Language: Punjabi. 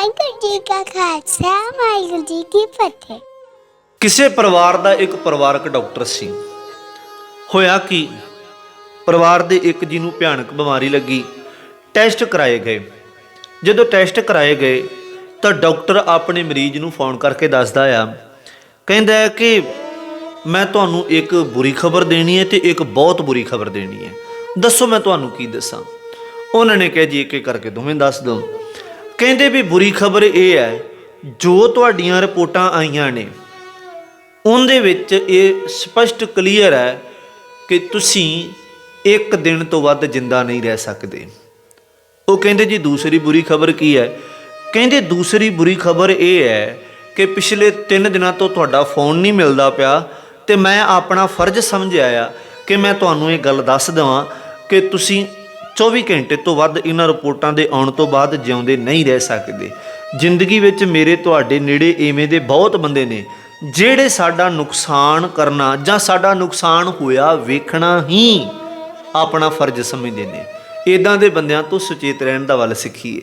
ਵਾਹਿਗੁਰੂ ਜੀ ਕਾ ਖਾਲਸਾ, ਵਾਹਿਗੁਰੂ ਜੀ ਕੀ ਫਤਿਹ। ਕਿਸੇ ਪਰਿਵਾਰ ਦਾ ਇੱਕ ਪਰਿਵਾਰਕ ਡਾਕਟਰ ਸੀ। ਹੋਇਆ ਕਿ? ਪਰਿਵਾਰ ਦੇ ਇੱਕ ਜੀ ਨੂੰ ਭਿਆਨਕ ਬਿਮਾਰੀ ਲੱਗੀ। ਟੈਸਟ ਕਰਾਏ ਗਏ। ਜਦੋਂ ਟੈਸਟ ਕਰਾਏ ਗਏ, ਤਾਂ ਡਾਕਟਰ ਆਪਣੇ ਮਰੀਜ਼ ਨੂੰ ਫੋਨ ਕਰਕੇ ਦੱਸਦਾ ਆ। ਕਹਿੰਦਾ ਹੈ ਕਿ ਮੈਂ ਤੁਹਾਨੂੰ ਇੱਕ ਬੁਰੀ ਖਬਰ ਦੇਣੀ ਹੈ ਤੇ ਇੱਕ ਬਹੁਤ ਬੁਰੀ ਖਬਰ ਦੇਣੀ ਹੈ। ਦੱਸੋ ਮੈਂ ਤੁਹਾਨੂੰ ਕੀ ਦੱਸਾਂ? ਉਹਨਾਂ ਨੇ ਕਿਹਾ ਜੀ ਇੱਕ ਇੱਕ ਕਰਕੇ ਦੋਵੇਂ ਦੱਸ ਦਿਓ। ਕਹਿੰਦੇ ਵੀ ਬੁਰੀ ਖਬਰ ਇਹ ਹੈ, ਜੋ ਤੁਹਾਡੀਆਂ ਰਿਪੋਰਟਾਂ ਆਈਆਂ ਨੇ, ਉਹਦੇ ਵਿੱਚ ਇਹ ਸਪਸ਼ਟ ਕਲੀਅਰ ਹੈ ਕਿ ਤੁਸੀਂ ਇੱਕ ਦਿਨ ਤੋਂ ਵੱਧ ਜਿੰਦਾ ਨਹੀਂ ਰਹਿ ਸਕਦੇ। ਉਹ ਕਹਿੰਦੇ ਜੀ ਦੂਸਰੀ ਬੁਰੀ ਖਬਰ ਕੀ ਹੈ? ਕਹਿੰਦੇ ਦੂਸਰੀ ਬੁਰੀ ਖਬਰ ਇਹ ਹੈ ਕਿ ਪਿਛਲੇ 3 ਦਿਨਾਂ ਤੋਂ ਤੁਹਾਡਾ ਫੋਨ ਨਹੀਂ ਮਿਲਦਾ ਪਿਆ ਤੇ ਮੈਂ ਆਪਣਾ ਫਰਜ਼ ਸਮਝਿਆ ਆ ਕਿ ਮੈਂ ਤੁਹਾਨੂੰ ਇਹ ਗੱਲ ਦੱਸ ਦਵਾਂ ਕਿ ਤੁਸੀਂ 24 ਘੰਟੇ ਤੋਂ ਵੱਧ ਇਹਨਾਂ ਰਿਪੋਰਟਾਂ ਦੇ ਆਉਣ ਤੋਂ ਬਾਅਦ ਜਿਉਂਦੇ ਨਹੀਂ ਰਹਿ ਸਕਦੇ। ਜ਼ਿੰਦਗੀ ਵਿੱਚ ਮੇਰੇ ਤੁਹਾਡੇ ਨੇੜੇ ਐਵੇਂ ਦੇ ਬਹੁਤ ਬੰਦੇ ਨੇ, ਜਿਹੜੇ ਸਾਡਾ ਨੁਕਸਾਨ ਕਰਨਾ ਜਾਂ ਸਾਡਾ ਨੁਕਸਾਨ ਹੋਇਆ ਵੇਖਣਾ ਹੀ ਆਪਣਾ ਫਰਜ਼ ਸਮਝਦੇ ਨੇ। ਇਦਾਂ ਦੇ ਬੰਦਿਆਂ ਤੋਂ ਸੁਚੇਤ ਰਹਿਣ ਦਾ ਵੱਲ ਸਿੱਖੀਏ।